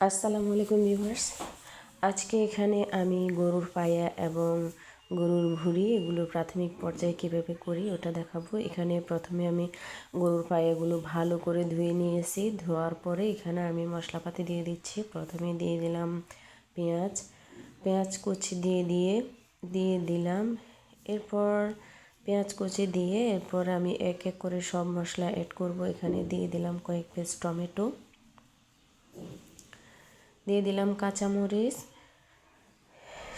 আসসালামু আলাইকুম ভিউয়ার্স। আজকে এখানে আমি গরুর পায়া এবং গরুর ভুঁড়ি এগুলো প্রাথমিক পর্যায়ে কীভাবে করি ওটা দেখাবো। এখানে প্রথমে আমি গরুর পায়াগুলো ভালো করে ধুয়ে নিয়েছি। ধোয়ার পরে এখানে আমি মশলাপাতি দিয়ে দিচ্ছি। প্রথমে দিয়ে দিলাম পেঁয়াজ। পেঁয়াজ কুচি দিয়ে দিয়ে দিয়ে দিলাম। এরপর পেঁয়াজ কুচি দিয়ে এরপর আমি এক এক করে সব মশলা অ্যাড করব। এখানে দিয়ে দিলাম কয়েক পিস টমেটো। দিয়ে দিলাম কাঁচামরিচ,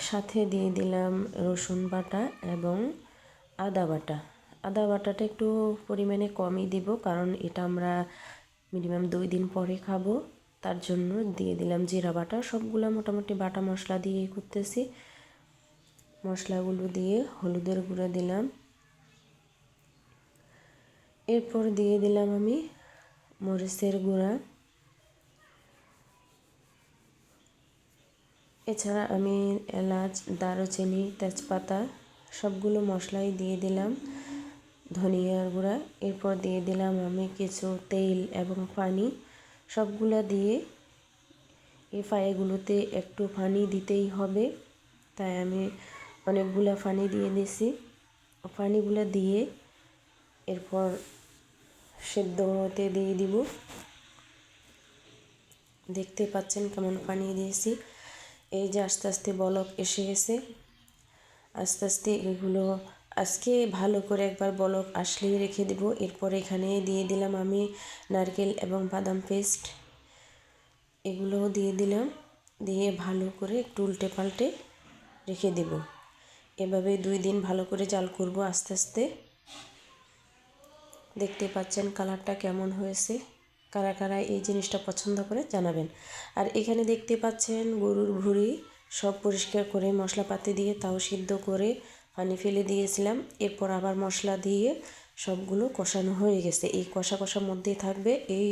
সাথে দিয়ে দিলাম রসুন বাটা এবং আদা বাটা। আদা বাটাটা একটু পরিমাণে কমই দিব কারণ এটা আমরা মিনিমাম দুই দিন পরে খাব। তার জন্য দিয়ে দিলাম জিরা বাটা। সবগুলো মোটামুটি বাটা মশলা দিয়ে করতেছি। মশলাগুলো দিয়ে হলুদের গুঁড়া দিলাম। এরপর দিয়ে দিলাম আমি মরিচের গুঁড়া। এছাড়া আমি এলাচ, দারুচিনি, তেজপাতা সবগুলো মশলাই দিয়ে দিলাম, ধনিয়ার গুঁড়া। এরপর দিয়ে দিলাম আমি কিছু তেল এবং পানি। সবগুলা দিয়ে এই ফাইগুলোতে একটু পানি দিতেই হবে। তাই আমি অনেকগুলো পানি দিয়ে দিছি। পানিগুলো দিয়ে এরপর সেদ্ধ হতে দিয়ে দিব। দেখতে পাচ্ছেন কেমন পানি দিয়েছি। এই যে আস্তে আস্তে বলক এসে গেছে। আস্তে আস্তে এগুলো আজকে ভালো করে একবার বলক আসলেই রেখে দেব। এরপর এখানে দিয়ে দিলাম আমি নারকেল এবং বাদাম পেস্ট। এগুলোও দিয়ে দিলাম। দিয়ে ভালো করে একটু উল্টে পাল্টে রেখে দেব। এভাবে দুই দিন ভালো করে জাল করব আস্তে আস্তে। দেখতে পাচ্ছেন কালারটা কেমন হয়েছে। কারা কারা এই জিনিসটা পছন্দ করে জানাবেন। আর এখানে দেখতে পাচ্ছেন গরুর ভুঁড়ি সব পরিষ্কার করে মশলাপাতি দিয়ে তাও সিদ্ধ করে পানি ফেলে দিয়েছিলাম। এরপর আবার মশলা দিয়ে সবগুলো কষানো হয়ে গেছে। এই কষা কষার মধ্যেই থাকবে এই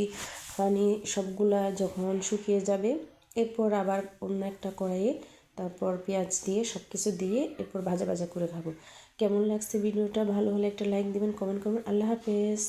পানি সবগুলা যখন শুকিয়ে যাবে। এরপর আবার অন্য একটা কড়াইয়ে তারপর পেঁয়াজ দিয়ে সব কিছু দিয়ে এরপর ভাজা ভাজা করে খাব। কেমন লাগছে ভিডিওটা? ভালো হলে একটা লাইক দিবেন, কমেন্ট করবেন। আল্লাহ হাফেজ।